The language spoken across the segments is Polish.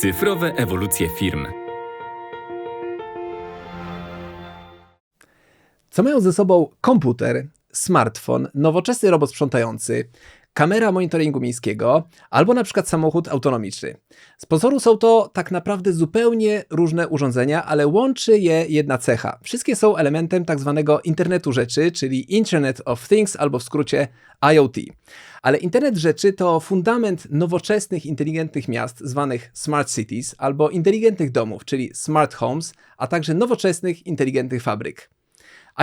Cyfrowe ewolucje firm. Co mają ze sobą komputer, smartfon, nowoczesny robot sprzątający, kamera monitoringu miejskiego albo na przykład samochód autonomiczny. Z pozoru są to tak naprawdę zupełnie różne urządzenia, ale łączy je jedna cecha. Wszystkie są elementem tak zwanego internetu rzeczy, czyli Internet of Things albo w skrócie IoT. Ale internet rzeczy to fundament nowoczesnych, inteligentnych miast zwanych smart cities albo inteligentnych domów, czyli smart homes, a także nowoczesnych, inteligentnych fabryk.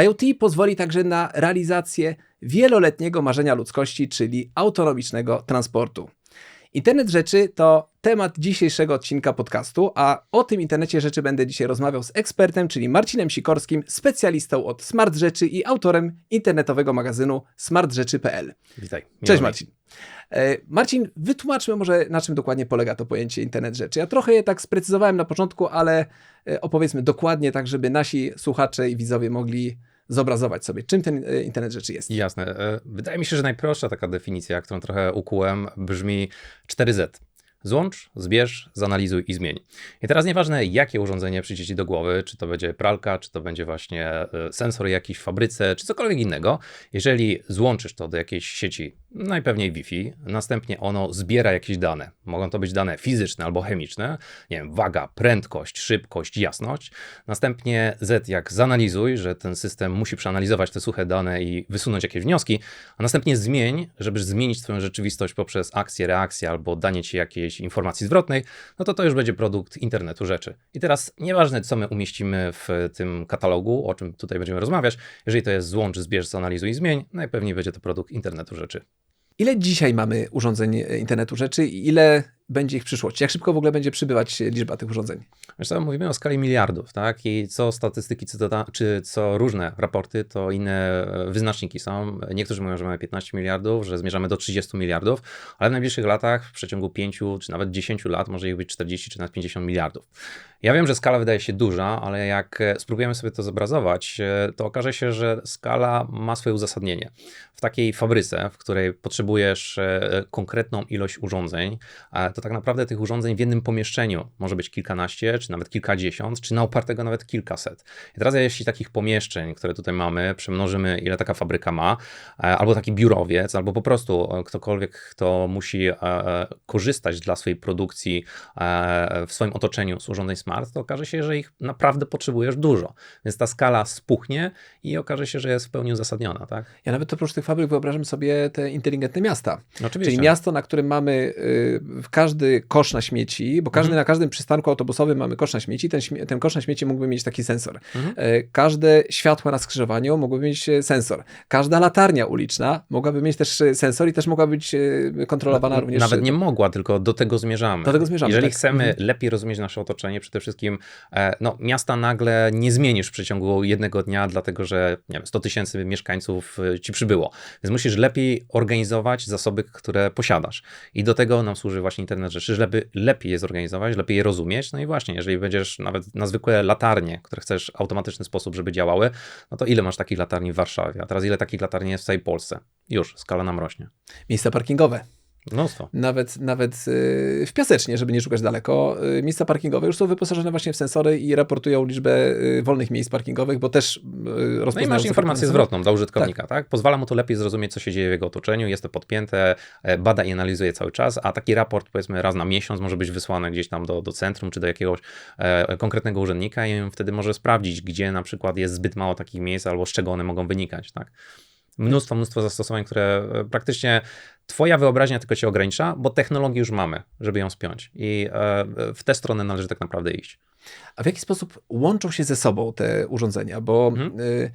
IoT pozwoli także na realizację wieloletniego marzenia ludzkości, czyli autonomicznego transportu. Internet rzeczy to temat dzisiejszego odcinka podcastu, a o tym internecie rzeczy będę dzisiaj rozmawiał z ekspertem, czyli Marcinem Sikorskim, specjalistą od smart rzeczy i autorem internetowego magazynu smartrzeczy.pl. Witaj. Cześć Marcin. E, Marcin, wytłumaczmy może na czym dokładnie polega to pojęcie internet rzeczy. Ja trochę je tak sprecyzowałem na początku, ale e, opowiedzmy dokładnie tak, żeby nasi słuchacze i widzowie mogli zobrazować sobie, czym ten e, internet rzeczy jest. Jasne. Wydaje mi się, że najprostsza taka definicja, którą trochę ukułem, brzmi 4Z. Złącz, zbierz, zanalizuj i zmień. I teraz nieważne, jakie urządzenie przyjdzie Ci do głowy, czy to będzie pralka, czy to będzie właśnie sensor jakiś w fabryce, czy cokolwiek innego, jeżeli złączysz to do jakiejś sieci najpewniej Wi-Fi, następnie ono zbiera jakieś dane. Mogą to być dane fizyczne albo chemiczne, nie wiem, waga, prędkość, szybkość, jasność. Następnie Z jak zanalizuj, że ten system musi przeanalizować te suche dane i wysunąć jakieś wnioski, a następnie zmień, żeby zmienić Twoją rzeczywistość poprzez akcję, reakcję albo danie Ci jakiejś informacji zwrotnej, no to to już będzie produkt internetu rzeczy. I teraz nieważne, co my umieścimy w tym katalogu, o czym tutaj będziemy rozmawiać, jeżeli to jest złącz, zbierz, zanalizuj i zmień, najpewniej będzie to produkt internetu rzeczy. Ile dzisiaj mamy urządzeń e, internetu rzeczy ile będzie ich w przyszłości? Jak szybko w ogóle będzie przybywać liczba tych urządzeń? Co, mówimy o skali miliardów, tak? I co statystyki, czy co różne raporty, to inne e, wyznaczniki są. Niektórzy mówią, że mamy 15 miliardów, że zmierzamy do 30 miliardów, ale w najbliższych latach, w przeciągu 5 czy nawet 10 lat, może ich być 40 czy nawet 50 miliardów. Ja wiem, że skala wydaje się duża, ale jak e, spróbujemy sobie to zobrazować, e, to okaże się, że skala ma swoje uzasadnienie. W takiej fabryce, w której potrzebujesz konkretną ilość urządzeń, to tak naprawdę tych urządzeń w jednym pomieszczeniu może być kilkanaście, czy nawet kilkadziesiąt, czy na upartego nawet kilkaset. I teraz jeśli takich pomieszczeń, które tutaj mamy, przemnożymy ile taka fabryka ma, e, albo taki biurowiec, albo po prostu e, ktokolwiek, kto musi e, korzystać dla swojej produkcji w swoim otoczeniu z urządzeń smart, to okaże się, że ich naprawdę potrzebujesz dużo. Więc ta skala spuchnie i okaże się, że jest w pełni uzasadniona. Tak? Ja nawet oprócz tych fabryk wyobrażam sobie te inteligentne miasta. Oczywiście. Czyli miasto, na którym mamy y, w każdym każdy kosz na śmieci, bo każdy, mhm. na każdym przystanku autobusowym mamy kosz na śmieci, ten, ten kosz na śmieci mógłby mieć taki sensor. Mhm. E, każde światło na skrzyżowaniu mogłoby mieć e, sensor. Każda latarnia uliczna mogłaby mieć też e, sensor i też mogła być kontrolowana również. Nawet nie mogła, tylko do tego zmierzamy. Do tego zmierzamy. Jeżeli tak. chcemy mhm. lepiej rozumieć nasze otoczenie, przede wszystkim no, miasta nagle nie zmienisz w przeciągu jednego dnia, dlatego że nie wiem, 100 tysięcy mieszkańców ci przybyło. Więc musisz lepiej organizować zasoby, które posiadasz. I do tego nam służy właśnie internet rzeczy, żeby lepiej je zorganizować, lepiej je rozumieć. No i właśnie, jeżeli będziesz nawet na zwykłe latarnie, które chcesz w automatyczny sposób, żeby działały, no to ile masz takich latarni w Warszawie? A teraz ile takich latarni jest w całej Polsce? Już, skala nam rośnie. Miejsca parkingowe. Mnóstwo. Nawet, nawet y, w Piasecznie, żeby nie szukać daleko, y, miejsca parkingowe już są wyposażone właśnie w sensory i raportują liczbę y, wolnych miejsc parkingowych, bo też rozpoznają... No i masz informację zwrotną dla użytkownika, tak. tak. Pozwala mu to lepiej zrozumieć, co się dzieje w jego otoczeniu, jest to podpięte, e, bada i analizuje cały czas, a taki raport powiedzmy raz na miesiąc może być wysłany gdzieś tam do, do centrum, czy do jakiegoś e, konkretnego urzędnika i wtedy może sprawdzić, gdzie na przykład jest zbyt mało takich miejsc, albo z czego one mogą wynikać, tak mnóstwo, mnóstwo zastosowań, które e, praktycznie twoja wyobraźnia tylko cię ogranicza, bo technologię już mamy, żeby ją spiąć. I e, w tę stronę należy tak naprawdę iść. A w jaki sposób łączą się ze sobą te urządzenia? Bo mhm. y Y,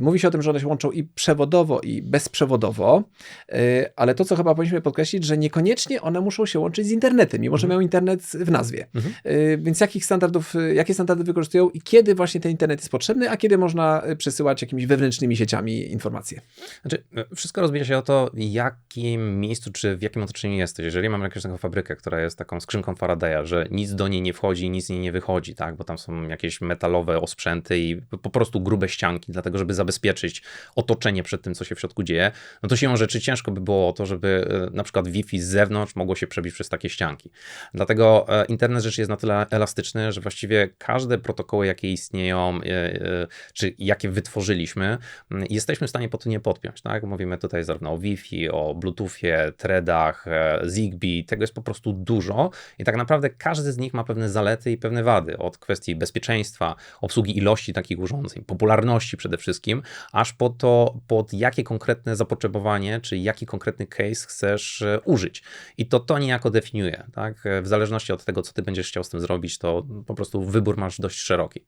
mówi się o tym, że one się łączą i przewodowo, i bezprzewodowo, y, ale to, co chyba powinniśmy podkreślić, że niekoniecznie one muszą się łączyć z internetem, mimo że mhm. mają internet w nazwie. Mhm. Y, więc jakich standardów, jakie standardy wykorzystują i kiedy właśnie ten internet jest potrzebny, a kiedy można przesyłać jakimiś wewnętrznymi sieciami informacje? Znaczy, wszystko rozbija się o to, w jakim miejscu, czy w jakim otoczeniu jesteś. Jeżeli mamy jakąś taką fabrykę, która jest taką skrzynką Faradaya, że nic do niej nie wchodzi, nic z niej nie wychodzi, tak, bo tam są jakieś metalowe osprzęty i po prostu grube ścianki, dlatego tego, żeby zabezpieczyć otoczenie przed tym, co się w środku dzieje, no to siłą rzeczy ciężko by było o to, żeby e, na przykład Wi-Fi z zewnątrz mogło się przebić przez takie ścianki. Dlatego e, internet rzeczy jest na tyle elastyczny, że właściwie każde protokoły, jakie istnieją, czy jakie wytworzyliśmy, jesteśmy w stanie po to nie podpiąć. Tak? Mówimy tutaj zarówno o Wi-Fi, o Bluetoothie, threadach, Zigbee, tego jest po prostu dużo i tak naprawdę każdy z nich ma pewne zalety i pewne wady, od kwestii bezpieczeństwa, obsługi ilości takich urządzeń, popularności przede wszystkim, aż po to, pod jakie konkretne zapotrzebowanie, czy jaki konkretny case chcesz e, użyć. I to to niejako definiuje, tak? W zależności od tego, co ty będziesz chciał z tym zrobić, to po prostu wybór masz dość szeroki.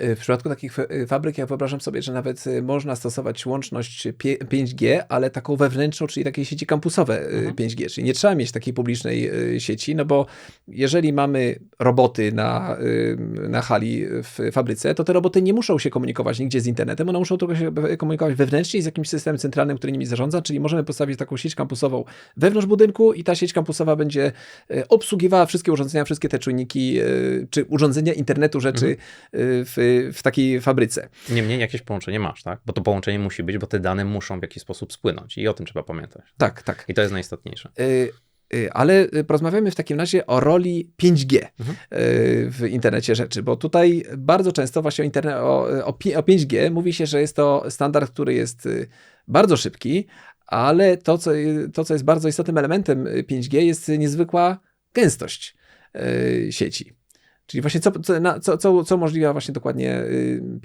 W przypadku takich y, fabryk, ja wyobrażam sobie, że nawet y, można stosować łączność 5G, ale taką wewnętrzną, czyli takie sieci kampusowe y, mhm. 5G, czyli nie trzeba mieć takiej publicznej sieci, no bo jeżeli mamy roboty na, na hali w fabryce, to te roboty nie muszą się komunikować nigdzie z internetem, one muszą tylko się komunikować wewnętrznie z jakimś systemem centralnym, który nimi zarządza, czyli możemy postawić taką sieć kampusową wewnątrz budynku i ta sieć kampusowa będzie obsługiwała wszystkie urządzenia, wszystkie te czujniki, czy urządzenia internetu rzeczy mhm. W w takiej fabryce. Niemniej jakieś połączenie masz, tak? Bo to połączenie musi być, bo te dane muszą w jakiś sposób spłynąć i o tym trzeba pamiętać. Tak, tak. I to jest najistotniejsze. Y ale porozmawiamy w takim razie o roli 5G mhm. w internecie rzeczy, bo tutaj bardzo często właśnie o, internet, o, o 5G mówi się, że jest to standard, który jest y, bardzo szybki, ale to co, to, co jest bardzo istotnym elementem 5G, jest niezwykła gęstość y, sieci. Czyli właśnie co, co, co, co, co umożliwia właśnie dokładnie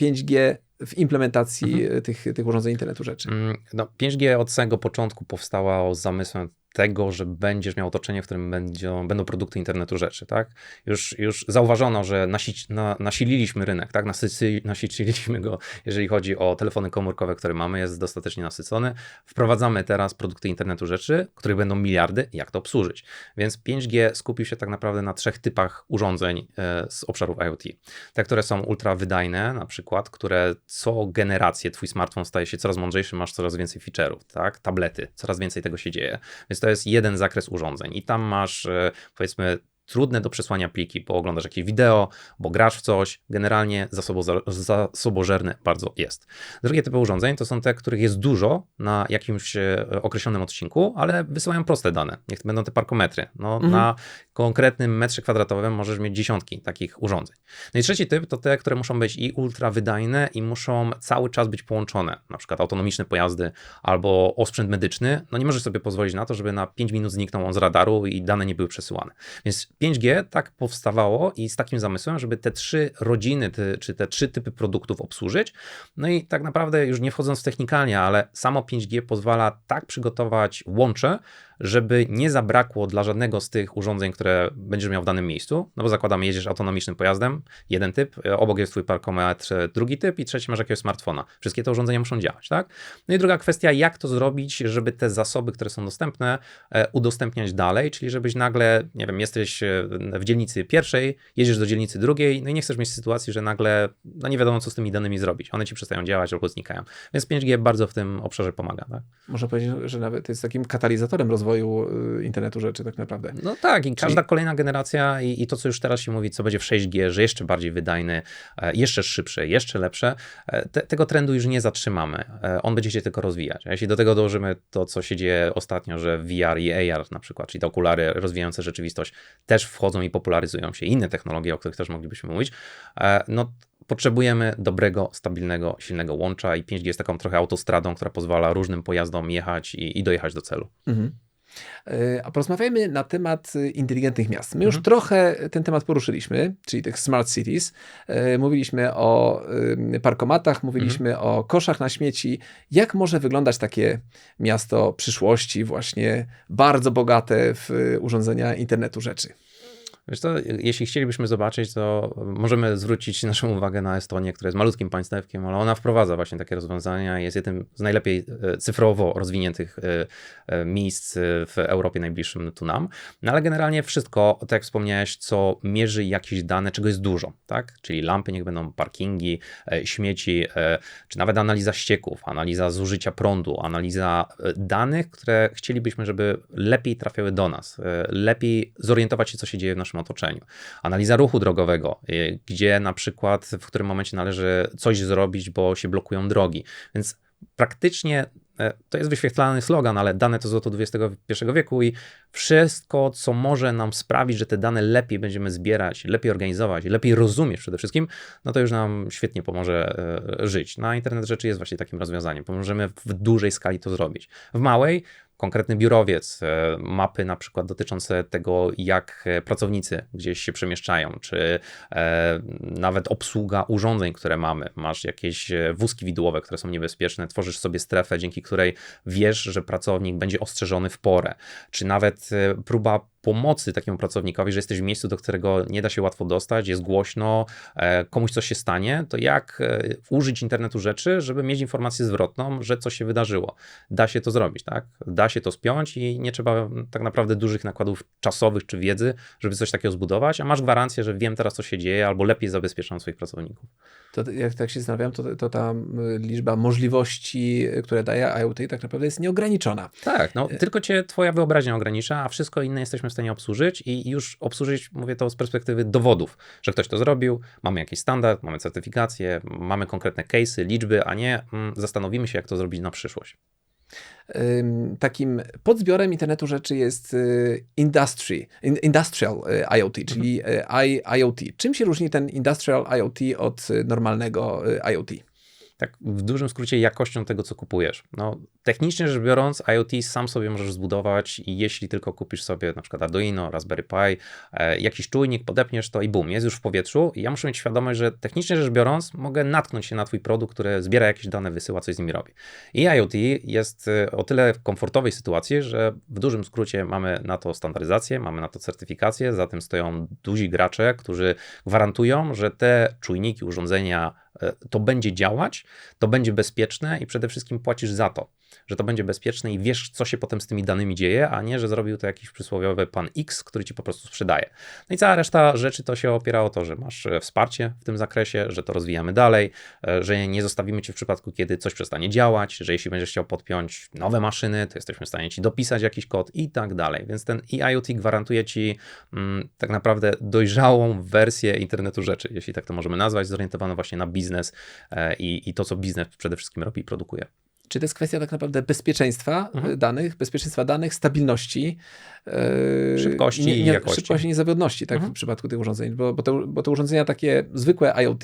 5G y, w implementacji mhm. tych, tych urządzeń internetu rzeczy? Mm, no, 5G od samego początku powstało z zamysłem tego, że będziesz miał otoczenie, w którym będą, będą produkty internetu rzeczy, tak? Już, już zauważono, że nasi, na, nasililiśmy rynek, tak? Nasycy, nasyciliśmy go, jeżeli chodzi o telefony komórkowe, które mamy, jest dostatecznie nasycony. Wprowadzamy teraz produkty internetu rzeczy, których będą miliardy, jak to obsłużyć. Więc 5G skupił się tak naprawdę na trzech typach urządzeń e, z obszarów IoT. Te, które są ultrawydajne, na przykład, które co generację twój smartfon staje się coraz mądrzejszy, masz coraz więcej feature'ów, tak? Tablety, coraz więcej tego się dzieje. Więc to jest jeden zakres urządzeń i tam masz e, powiedzmy trudne do przesłania pliki, bo oglądasz jakieś wideo, bo grasz w coś, generalnie zasobożerne bardzo jest. Drugie typy urządzeń to są te, których jest dużo na jakimś e, określonym odcinku, ale wysyłają proste dane. Niech to będą te parkometry. No, mhm. Na konkretnym metrze kwadratowym możesz mieć dziesiątki takich urządzeń. No i trzeci typ to te, które muszą być i ultra wydajne i muszą cały czas być połączone, na przykład autonomiczne pojazdy albo osprzęt medyczny. No nie możesz sobie pozwolić na to, żeby na 5 minut zniknął on z radaru i dane nie były przesyłane. Więc 5G tak powstawało i z takim zamysłem, żeby te trzy rodziny, czy te trzy typy produktów obsłużyć. No i tak naprawdę, już nie wchodząc w technikalnie, ale samo 5G pozwala tak przygotować łącze, żeby nie zabrakło dla żadnego z tych urządzeń, które będziesz miał w danym miejscu, no bo zakładamy, jedziesz autonomicznym pojazdem, jeden typ, e, obok jest twój parkometr, e, drugi typ i trzeci masz jakiegoś smartfona. Wszystkie te urządzenia muszą działać, tak? No i druga kwestia, jak to zrobić, żeby te zasoby, które są dostępne, e, udostępniać dalej, czyli żebyś nagle, nie wiem, jesteś w dzielnicy pierwszej, jedziesz do dzielnicy drugiej, no i nie chcesz mieć sytuacji, że nagle, no nie wiadomo, co z tymi danymi zrobić. One ci przestają działać albo znikają. Więc 5G bardzo w tym obszarze pomaga, tak? Można powiedzieć, że nawet jest takim katalizatorem rozwoju rozwoju y, internetu rzeczy tak naprawdę. No tak, i Czyli... każda kolejna generacja i, i, to, co już teraz się mówi, co będzie w 6G, że jeszcze bardziej wydajny, e, jeszcze szybsze, jeszcze lepsze, e, te, tego trendu już nie zatrzymamy. E, on będzie się tylko rozwijać. A jeśli do tego dołożymy to, co się dzieje ostatnio, że VR i AR na przykład, czyli te okulary rozwijające rzeczywistość, też wchodzą i popularyzują się, inne technologie, o których też moglibyśmy mówić, no potrzebujemy dobrego, stabilnego, silnego łącza i 5G jest taką trochę autostradą, która pozwala różnym pojazdom jechać i, i dojechać do celu. Mhm. E, a porozmawiajmy na temat y, inteligentnych miast. My już mhm. trochę ten temat poruszyliśmy, czyli tych smart cities. E, mówiliśmy o parkomatach, mówiliśmy mhm. o koszach na śmieci. Jak może wyglądać takie miasto przyszłości, właśnie bardzo bogate w urządzenia internetu rzeczy? Wiesz to, jeśli chcielibyśmy zobaczyć, to możemy zwrócić naszą uwagę na Estonię, która jest malutkim państewkiem, ale ona wprowadza właśnie takie rozwiązania jest jednym z najlepiej e, cyfrowo rozwiniętych e, e, miejsc w Europie najbliższym tu nam. No ale generalnie wszystko, tak jak wspomniałeś, co mierzy jakieś dane, czego jest dużo, tak? Czyli lampy niech będą parkingi, śmieci, czy nawet analiza ścieków, analiza zużycia prądu, analiza danych, które chcielibyśmy, żeby lepiej trafiały do nas, lepiej zorientować się, co się dzieje w naszym naszym otoczeniu. Analiza ruchu drogowego, y, gdzie na przykład w którym momencie należy coś zrobić, bo się blokują drogi. Więc praktycznie e, to jest wyświetlany slogan, ale dane to złoto XXI wieku i wszystko, co może nam sprawić, że te dane lepiej będziemy zbierać, lepiej organizować, lepiej rozumieć przede wszystkim, no to już nam świetnie pomoże e, żyć. Na internet rzeczy jest właśnie takim rozwiązaniem. Możemy w dużej skali to zrobić. W małej konkretny biurowiec, e, mapy na przykład dotyczące tego, jak e, pracownicy gdzieś się przemieszczają, czy e, nawet obsługa urządzeń, które mamy. Masz jakieś wózki widłowe, które są niebezpieczne, tworzysz sobie strefę, dzięki której wiesz, że pracownik będzie ostrzeżony w porę, czy nawet próba pomocy takiemu pracownikowi, że jesteś w miejscu, do którego nie da się łatwo dostać, jest głośno, e, komuś coś się stanie, to jak e, użyć internetu rzeczy, żeby mieć informację zwrotną, że coś się wydarzyło. Da się to zrobić, tak? Da się to spiąć i nie trzeba tak naprawdę dużych nakładów czasowych czy wiedzy, żeby coś takiego zbudować, a masz gwarancję, że wiem teraz, co się dzieje, albo lepiej zabezpieczam swoich pracowników. To jak tak się zastanawiam, to, to ta liczba możliwości, które daje IoT tak naprawdę jest nieograniczona. Tak, no tylko cię twoja wyobraźnia ogranicza, a wszystko inne jesteśmy w stanie obsłużyć i już obsłużyć, mówię to z perspektywy dowodów, że ktoś to zrobił, mamy jakiś standard, mamy certyfikację, mamy konkretne case'y, liczby, a nie mm, zastanowimy się, jak to zrobić na przyszłość. Takim podzbiorem internetu rzeczy jest y, industry, industrial y, IoT, czyli mhm. y, IoT. Czym się różni ten industrial IoT od normalnego IoT? Tak w dużym skrócie jakością tego, co kupujesz. No, technicznie rzecz biorąc, IoT sam sobie możesz zbudować i jeśli tylko kupisz sobie na przykład Arduino, Raspberry Pi, e, jakiś czujnik, podepniesz to i bum, jest już w powietrzu i ja muszę mieć świadomość, że technicznie rzecz biorąc mogę natknąć się na twój produkt, który zbiera jakieś dane, wysyła, coś z nimi robi. I IoT jest e, o tyle w komfortowej sytuacji, że w dużym skrócie mamy na to standaryzację, mamy na to certyfikację, za tym stoją duzi gracze, którzy gwarantują, że te czujniki, urządzenia, to będzie działać, to będzie bezpieczne i przede wszystkim płacisz za to że to będzie bezpieczne i wiesz, co się potem z tymi danymi dzieje, a nie, że zrobił to jakiś przysłowiowy pan X, który ci po prostu sprzedaje. No i cała reszta rzeczy to się opiera o to, że masz e, wsparcie w tym zakresie, że to rozwijamy dalej, e, że nie zostawimy cię w przypadku, kiedy coś przestanie działać, że jeśli będziesz chciał podpiąć nowe maszyny, to jesteśmy w stanie ci dopisać jakiś kod i tak dalej. Więc ten IoT gwarantuje ci mm, tak naprawdę dojrzałą wersję internetu rzeczy, jeśli tak to możemy nazwać, zorientowaną właśnie na biznes e, i, i to, co biznes przede wszystkim robi i produkuje. Czy to jest kwestia tak naprawdę bezpieczeństwa mhm. danych, bezpieczeństwa danych, stabilności, szybkości nie, nie, i jakości. Szybkości i niezawodności tak, mhm. w przypadku tych urządzeń, bo, bo, te, bo te urządzenia takie zwykłe IoT,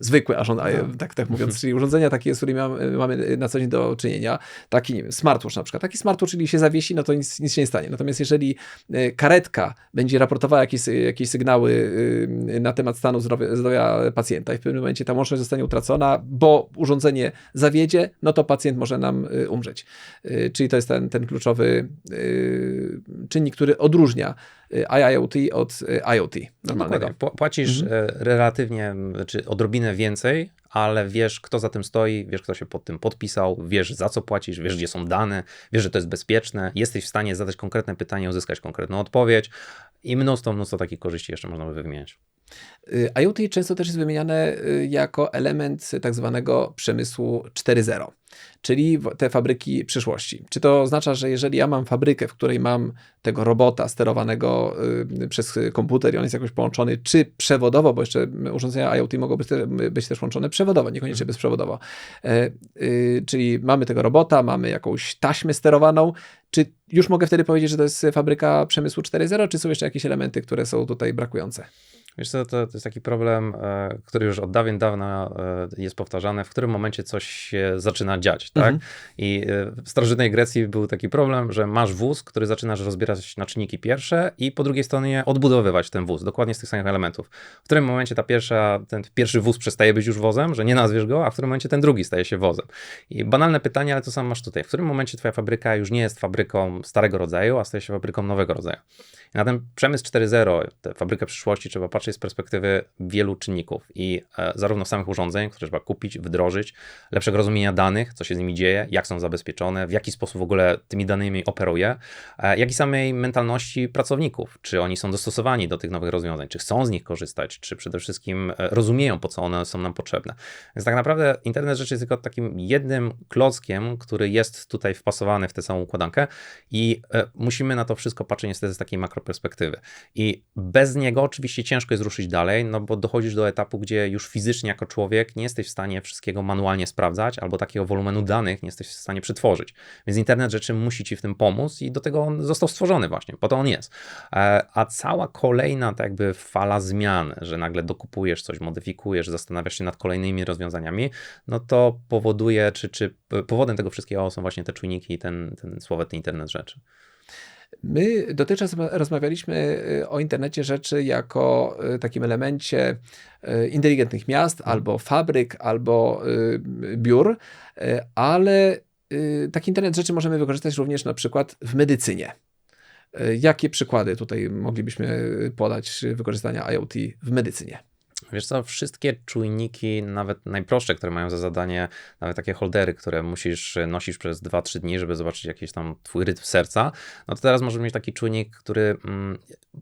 zwykłe, aż on, mhm. tak, tak mówiąc, czyli urządzenia takie, z którymi mamy, mamy na co dzień do czynienia, taki nie wiem, smartwatch na przykład, taki smartwatch, czyli się zawiesi, no to nic, nic się nie stanie. Natomiast jeżeli e, karetka będzie raportowała jakieś, jakieś sygnały y, na temat stanu zdrowia, zdrowia pacjenta i w pewnym momencie ta łączność zostanie utracona, bo urządzenie zawiedzie, no to pacjent może nam y, umrzeć. Y, czyli to jest ten, ten kluczowy czynnik, który odróżnia IIoT od IoT normalnego. No płacisz mhm. E, relatywnie, czy odrobinę więcej, ale wiesz, kto za tym stoi, wiesz, kto się pod tym podpisał, wiesz, za co płacisz, wiesz, gdzie są dane, wiesz, że to jest bezpieczne, jesteś w stanie zadać konkretne pytanie, uzyskać konkretną odpowiedź i mnóstwo, mnóstwo takich korzyści jeszcze można by wymieniać. Y, IoT często też jest wymieniane y, jako element tak zwanego przemysłu 4.0, czyli te fabryki przyszłości. Czy to oznacza, że jeżeli ja mam fabrykę, w której mam tego robota sterowanego y, przez komputer i on jest jakoś połączony, czy przewodowo, bo jeszcze urządzenia IoT mogą być, być też łączone przewodowo, niekoniecznie bezprzewodowo. E, czyli mamy tego robota, mamy jakąś taśmę sterowaną, czy już mogę wtedy powiedzieć, że to jest fabryka przemysłu 4.0, czy są jeszcze jakieś elementy, które są tutaj brakujące? Wiesz co, to, to jest taki problem, e, który już od dawien dawna e, jest powtarzany, w którym momencie coś się zaczyna dziać, tak? Mhm. I e, w starożytnej Grecji był taki problem, że masz wóz, który zaczynasz rozbierać na czynniki pierwsze i po drugiej stronie odbudowywać ten wóz, dokładnie z tych samych elementów. W którym momencie ta pierwsza, ten pierwszy wóz przestaje być już wozem, że nie nazwiesz go, a w którym momencie ten drugi staje się wozem. I banalne pytanie, ale to samo masz tutaj. W którym momencie twoja fabryka już nie jest fabryką starego rodzaju, a staje się fabryką nowego rodzaju? I na ten przemysł 4.0, tę fabrykę przyszłości trzeba patrzeć patrzeć z perspektywy wielu czynników i e, zarówno samych urządzeń, które trzeba kupić, wdrożyć, lepszego rozumienia danych, co się z nimi dzieje, jak są zabezpieczone, w jaki sposób w ogóle tymi danymi operuje, e, jak i samej mentalności pracowników, czy oni są dostosowani do tych nowych rozwiązań, czy chcą z nich korzystać, czy przede wszystkim e, rozumieją, po co one są nam potrzebne. Więc tak naprawdę internet rzeczy jest tylko takim jednym klockiem, który jest tutaj wpasowany w tę całą układankę i musimy na to wszystko patrzeć niestety z takiej makroperspektywy. I bez niego oczywiście ciężko jest ruszyć dalej, no bo dochodzisz do etapu, gdzie już fizycznie jako człowiek nie jesteś w stanie wszystkiego manualnie sprawdzać, albo takiego wolumenu danych nie jesteś w stanie przetworzyć. Więc internet rzeczy musi ci w tym pomóc i do tego on został stworzony właśnie, po to on jest. E, a cała kolejna tak jakby fala zmian, że nagle dokupujesz coś, modyfikujesz, zastanawiasz się nad kolejnymi rozwiązaniami, no to powoduje, czy, czy powodem tego wszystkiego są właśnie te czujniki i ten, ten słowetny internet rzeczy. My dotychczas rozmawialiśmy y, o internecie rzeczy jako y, takim elemencie y, inteligentnych miast, Mhm. albo fabryk, albo biur, ale taki internet rzeczy możemy wykorzystać również na przykład w medycynie. Jakie przykłady tutaj moglibyśmy podać wykorzystania IoT w medycynie? Wiesz co, wszystkie czujniki, nawet najprostsze, które mają za zadanie, nawet takie holdery, które musisz nosić przez 2-3 dni, żeby zobaczyć jakiś tam twój rytm serca, no to teraz możesz mieć taki czujnik, który mm,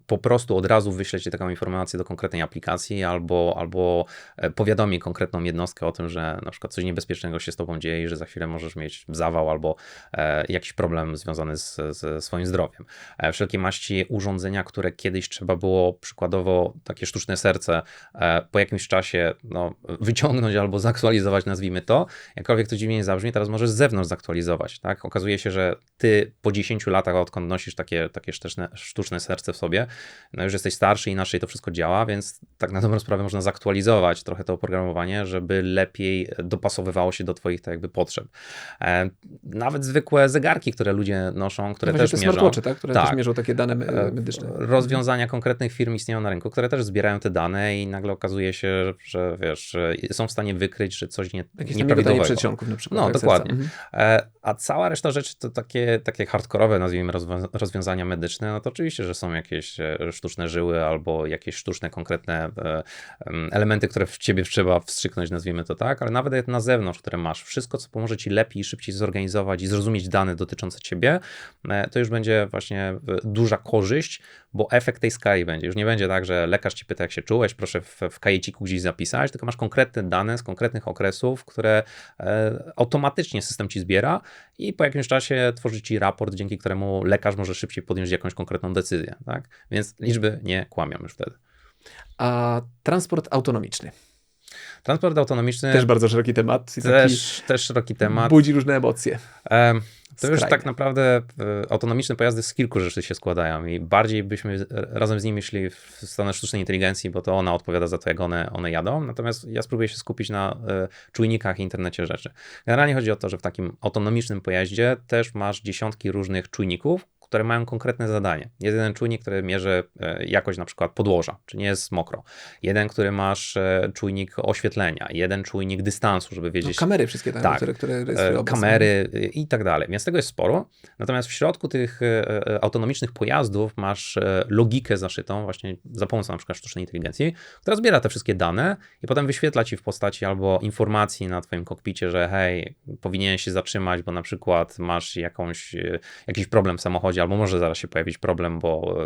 po prostu od razu wyśle ci taką informację do konkretnej aplikacji albo, albo e, powiadomi konkretną jednostkę o tym, że na przykład coś niebezpiecznego się z tobą dzieje i że za chwilę możesz mieć zawał albo e, jakiś problem związany z, ze swoim zdrowiem. E, wszelkie maści urządzenia, które kiedyś trzeba było przykładowo takie sztuczne serce e, po jakimś czasie no, wyciągnąć albo zaktualizować, nazwijmy to, jakkolwiek to dziwnie nie zabrzmi, teraz możesz z zewnątrz zaktualizować, tak? Okazuje się, że ty po 10 latach, odkąd nosisz takie, takie sztuczne, sztuczne serce w sobie, no już jesteś starszy, inaczej to wszystko działa, więc tak na dobrą sprawę można zaktualizować trochę to oprogramowanie, żeby lepiej dopasowywało się do twoich tak jakby potrzeb. E, nawet zwykłe zegarki, które ludzie noszą, które no też te mierzą. smartwatche, tak? które tak. też mierzą takie dane medyczne. Rozwiązania konkretnych firm istnieją na rynku, które też zbierają te dane i nagle okazuje się, że wiesz, są w stanie wykryć, że coś nie, Jakieś nieprawidłowego. przedsionków na przykład. No, dokładnie. Mhm. A cała reszta rzeczy to takie, takie hardkorowe, nazwijmy, rozwiązania medyczne, no to oczywiście, że są jakieś e, sztuczne żyły albo jakieś sztuczne, konkretne e, elementy, które w ciebie trzeba wstrzyknąć, nazwijmy to tak, ale nawet na zewnątrz, które masz, wszystko, co pomoże ci lepiej i szybciej zorganizować i zrozumieć dane dotyczące ciebie, e, to już będzie właśnie duża korzyść, bo efekt tej skali będzie. Już nie będzie tak, że lekarz ci pyta, jak się czułeś, proszę w, kajeciku gdzieś zapisać, tylko masz konkretne dane z konkretnych okresów, które e, automatycznie system ci zbiera i po jakimś czasie tworzy ci raport, dzięki któremu lekarz może szybciej podjąć jakąś konkretną decyzję. Tak? Więc liczby nie kłamią już wtedy. A transport autonomiczny. Transport autonomiczny. Też bardzo szeroki temat. Też, też szeroki temat. Budzi różne emocje. Um, to już tak naprawdę e, autonomiczne pojazdy z kilku rzeczy się składają i bardziej byśmy razem z nimi szli w stronę sztucznej inteligencji, bo to ona odpowiada za to, jak one, one jadą. Natomiast ja spróbuję się skupić na e, czujnikach i internecie rzeczy. Generalnie chodzi o to, że w takim autonomicznym pojaździe też masz dziesiątki różnych czujników, które mają konkretne zadanie. Jest jeden czujnik, który mierzy e, jakość na przykład podłoża, czy nie jest mokro. Jeden, który masz e, czujnik oświetlenia, jeden czujnik dystansu, żeby wiedzieć. No, kamery wszystkie tam, tak, które, które e, Kamery i tak dalej. Więc tego jest sporo. Natomiast w środku tych autonomicznych pojazdów masz logikę zaszytą właśnie za pomocą na przykład sztucznej inteligencji, która zbiera te wszystkie dane i potem wyświetla ci w postaci albo informacji na twoim kokpicie, że hej, powinien się zatrzymać, bo na przykład masz jakąś, jakiś problem w samochodzie, albo może zaraz się pojawić problem, bo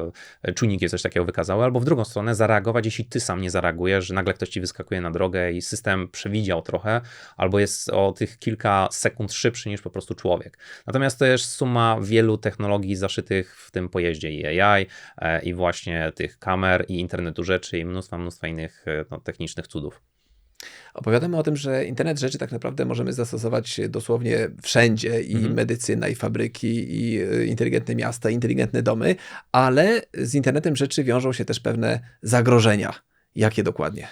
e, czujniki coś takiego wykazały, albo w drugą stronę zareagować, jeśli ty sam nie zareagujesz, że nagle ktoś ci wyskakuje na drogę i system przewidział trochę, albo jest o tych kilka sekund szybszy niż po prostu człowiek. Natomiast to jest suma wielu technologii zaszytych w tym pojeździe i AI, e, i właśnie tych kamer, i internetu rzeczy, i mnóstwa, mnóstwa innych e, no, technicznych cudów. Opowiadamy o tym, że internet rzeczy tak naprawdę możemy zastosować dosłownie wszędzie i mhm. medycyna, i fabryki, i y, inteligentne miasta, i inteligentne domy, ale z internetem rzeczy wiążą się też pewne zagrożenia. Jakie dokładnie?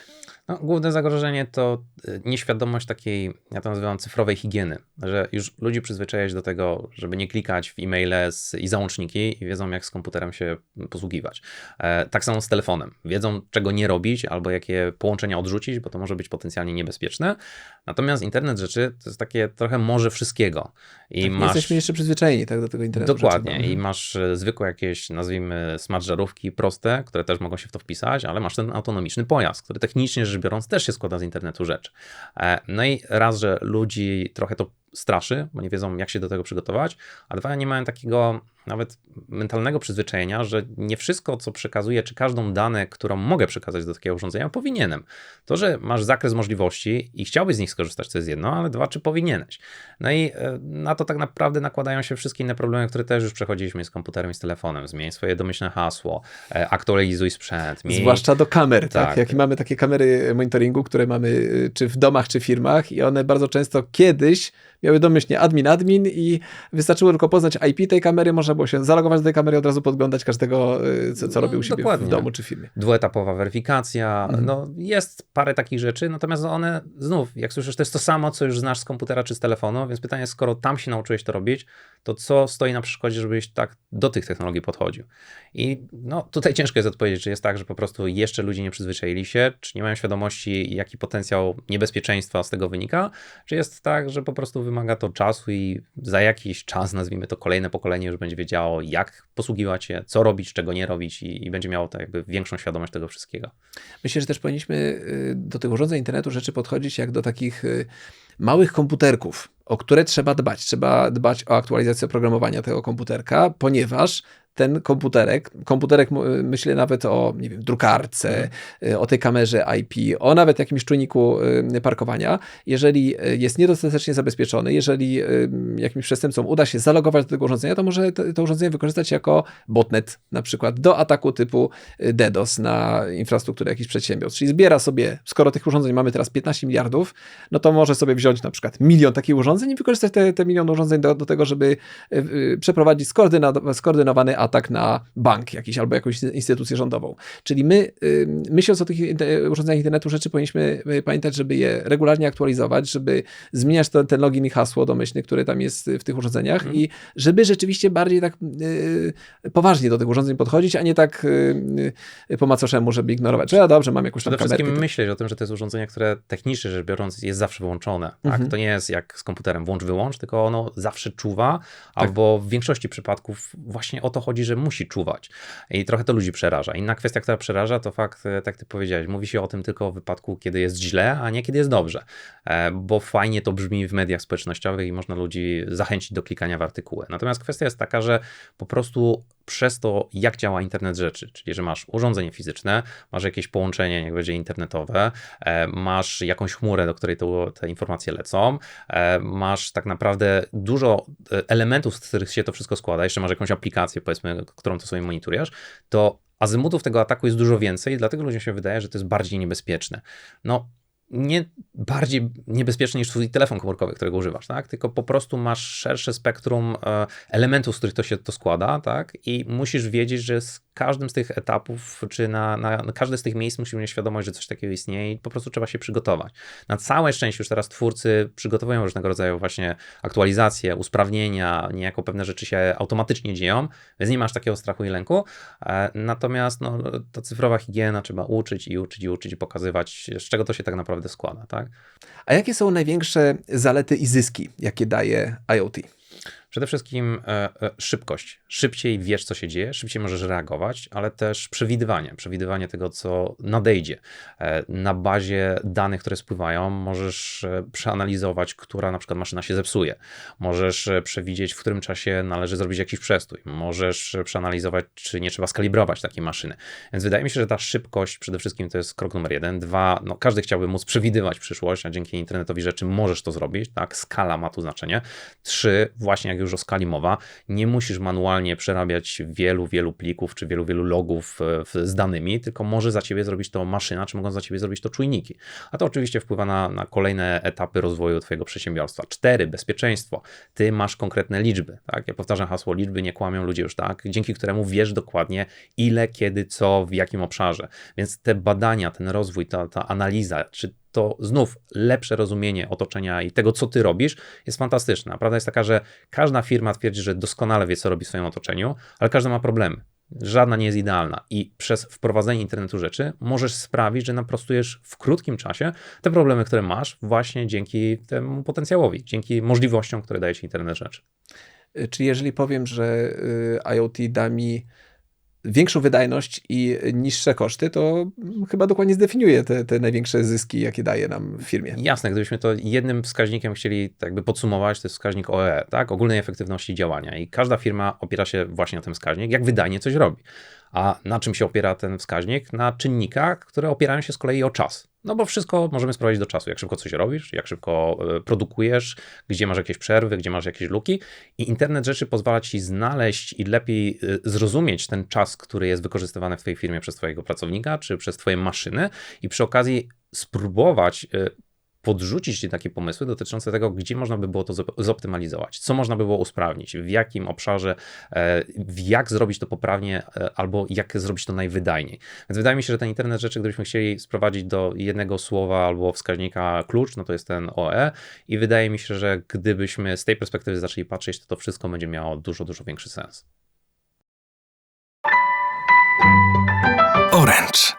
No, główne zagrożenie to y, nieświadomość takiej, ja to nazywam cyfrowej higieny, że już ludzi przyzwyczaić do tego, żeby nie klikać w e-maile z, i załączniki i wiedzą, jak z komputerem się posługiwać. E, tak samo z telefonem. Wiedzą, czego nie robić albo jakie połączenia odrzucić, bo to może być potencjalnie niebezpieczne. Natomiast internet rzeczy to jest takie trochę może wszystkiego. I tak, masz... Jesteśmy jeszcze przyzwyczajeni tak, do tego internetu. Dokładnie. Rzeczy, no. I masz e, zwykłe jakieś, nazwijmy, smart żarówki proste, które też mogą się w to wpisać, ale masz ten autonomiczny pojazd, który technicznie rzecz biorąc też się składa z internetu rzeczy. E, no i raz, że ludzi trochę to straszy, bo nie wiedzą, jak się do tego przygotować, a dwa, nie mają takiego nawet mentalnego przyzwyczajenia, że nie wszystko, co przekazuję, czy każdą dane, którą mogę przekazać do takiego urządzenia, powinienem. To, że masz zakres możliwości i chciałbyś z nich skorzystać, to jest jedno, ale dwa, czy powinieneś. No i e, na to tak naprawdę nakładają się wszystkie inne problemy, które też już przechodziliśmy z komputerem i z telefonem. Zmień swoje domyślne hasło, e, aktualizuj sprzęt. Miej... Zwłaszcza do kamer, tak? Tak. Jak mamy takie kamery monitoringu, które mamy y, czy w domach, czy firmach i one bardzo często kiedyś miały domyślnie admin, admin i wystarczyło tylko poznać IP tej kamery, można było się zalogować do tej kamery od razu podglądać każdego, y, co, co No, robił u siebie dokładnie. w domu czy w firmie. dwuetapowa weryfikacja, Mhm. no jest parę takich rzeczy, natomiast one znów, jak słyszysz, to jest to samo, co już znasz z komputera czy z telefonu, więc pytanie skoro tam się nauczyłeś to robić, to co stoi na przeszkodzie, żebyś tak do tych technologii podchodził? I no tutaj ciężko jest odpowiedzieć, czy jest tak, że po prostu jeszcze ludzie nie przyzwyczaili się, czy nie mają świadomości, jaki potencjał niebezpieczeństwa z tego wynika, czy jest tak, że po prostu wymaga to czasu i za jakiś czas, nazwijmy to kolejne pokolenie, już będzie wiedziało, jak posługiwać się, co robić, czego nie robić i, i będzie miało tak jakby większą świadomość tego wszystkiego. Myślę, że też powinniśmy y, do tych urządzeń internetu rzeczy podchodzić jak do takich y, małych komputerków, o które trzeba dbać. Trzeba dbać o aktualizację oprogramowania tego komputerka, ponieważ ten komputerek, komputerek myślę nawet o, nie wiem, drukarce, y, o tej kamerze IP, o nawet jakimś czujniku y, parkowania, jeżeli y, jest niedostatecznie zabezpieczony, jeżeli jakimś przestępcom uda się zalogować do tego urządzenia, to może to, urządzenie wykorzystać jako botnet na przykład do ataku typu DDoS na infrastrukturę jakichś przedsiębiorstw. Czyli zbiera sobie, skoro tych urządzeń mamy teraz 15 miliardów, no to może sobie wziąć na przykład milion takich urządzeń i wykorzystać te, te milion urządzeń do, do tego, żeby przeprowadzić skoordynowany atak na bank jakiś albo jakąś instytucję rządową. Czyli my, myśląc o tych urządzeniach internetu rzeczy, powinniśmy y, pamiętać, żeby je regularnie aktualizować, żeby zmieniać ten, ten login i hasło domyślny, który tam jest w tych urządzeniach Mhm. i żeby rzeczywiście bardziej tak y, poważnie do tych urządzeń podchodzić, a nie tak y, y, po macoszemu, żeby ignorować, że ja dobrze, mam jakąś tam Przede wszystkim myśleć o tym, że to jest urządzenie, które technicznie rzecz biorąc jest zawsze wyłączone. Tak? Mhm. To nie jest jak z komputerem włącz-wyłącz, tylko ono zawsze czuwa, Tak. albo w większości przypadków właśnie o to chodzi, że musi czuwać. I trochę to ludzi przeraża. Inna kwestia, która przeraża, to fakt, e, tak ty powiedziałeś, mówi się o tym tylko w wypadku, kiedy jest źle, a nie kiedy jest dobrze. E, Bo fajnie to brzmi w mediach społecznościowych i można ludzi zachęcić do klikania w artykuły. Natomiast kwestia jest taka, że po prostu przez to, jak działa internet rzeczy, czyli że masz urządzenie fizyczne, masz jakieś połączenie, niech będzie internetowe, e, masz jakąś chmurę, do której te informacje lecą, e, masz tak naprawdę dużo e, elementów, z których się to wszystko składa, jeszcze masz jakąś aplikację, powiedzmy, którą to sobie monitorujesz, to azymutów tego ataku jest dużo więcej, dlatego ludziom się wydaje, że to jest bardziej niebezpieczne. No, nie bardziej niebezpieczny niż twój telefon komórkowy, którego używasz, tak? Tylko po prostu masz szersze spektrum e, elementów, z których to się to składa, tak? I musisz wiedzieć, że z każdym z tych etapów, czy na, na, na każde z tych miejsc musisz mieć świadomość, że coś takiego istnieje i po prostu trzeba się przygotować. Na całe szczęście już teraz twórcy przygotowują różnego rodzaju właśnie aktualizacje, usprawnienia, niejako pewne rzeczy się automatycznie dzieją, więc nie masz takiego strachu i lęku. E, Natomiast no, ta cyfrowa higiena trzeba uczyć i uczyć i uczyć i pokazywać, z czego to się tak naprawdę składa, tak? A jakie są największe zalety i zyski, jakie daje IoT? Przede wszystkim e, e, szybkość. Szybciej wiesz, co się dzieje, szybciej możesz reagować, ale też przewidywanie. Przewidywanie tego, co nadejdzie. E, na bazie danych, które spływają, możesz przeanalizować, która na przykład maszyna się zepsuje. Możesz przewidzieć, w którym czasie należy zrobić jakiś przestój. Możesz przeanalizować, czy nie trzeba skalibrować takiej maszyny. Więc wydaje mi się, że ta szybkość przede wszystkim to jest krok numer jeden. Dwa, no każdy chciałby móc przewidywać przyszłość, a dzięki internetowi rzeczy możesz to zrobić, tak? Skala ma tu znaczenie. Trzy, właśnie jak już o skali mowa, nie musisz manualnie przerabiać wielu, wielu plików czy wielu, wielu logów e, z danymi, tylko może za ciebie zrobić to maszyna, czy mogą za ciebie zrobić to czujniki. A to oczywiście wpływa na, na kolejne etapy rozwoju twojego przedsiębiorstwa. Cztery, bezpieczeństwo. Ty masz konkretne liczby, tak? Ja powtarzam hasło, liczby nie kłamią ludzie już tak, dzięki któremu wiesz dokładnie ile, kiedy, co, w jakim obszarze. Więc te badania, ten rozwój, ta, ta analiza, czy to znów lepsze rozumienie otoczenia i tego, co ty robisz, jest fantastyczne. Prawda jest taka, że każda firma twierdzi, że doskonale wie, co robi w swoim otoczeniu, ale każda ma problemy. Żadna nie jest idealna i przez wprowadzenie internetu rzeczy możesz sprawić, że naprostujesz w krótkim czasie te problemy, które masz, właśnie dzięki temu potencjałowi, dzięki możliwościom, które daje ci internet rzeczy. Czy jeżeli powiem, że y, IoT da mi większą wydajność i niższe koszty, to chyba dokładnie zdefiniuje te, te największe zyski, jakie daje nam w firmie. Jasne, gdybyśmy to jednym wskaźnikiem chcieli tak jakby podsumować, to jest wskaźnik OEE, tak? Ogólnej efektywności działania. I każda firma opiera się właśnie na ten wskaźnik, jak wydajnie coś robi. A na czym się opiera ten wskaźnik? Na czynnikach, które opierają się z kolei o czas. No bo wszystko możemy sprowadzić do czasu. Jak szybko coś robisz, jak szybko e, produkujesz, gdzie masz jakieś przerwy, gdzie masz jakieś luki. I internet rzeczy pozwala ci znaleźć i lepiej e, zrozumieć ten czas, który jest wykorzystywany w twojej firmie przez twojego pracownika czy przez twoje maszyny i przy okazji spróbować e, podrzucić Ci takie pomysły dotyczące tego, gdzie można by było to zop- zoptymalizować, co można by było usprawnić, w jakim obszarze, e, jak zrobić to poprawnie, e, albo jak zrobić to najwydajniej. Więc wydaje mi się, że ten internet rzeczy, gdybyśmy chcieli sprowadzić do jednego słowa albo wskaźnika klucz, no to jest ten OE i wydaje mi się, że gdybyśmy z tej perspektywy zaczęli patrzeć, to to wszystko będzie miało dużo, dużo większy sens. Orange.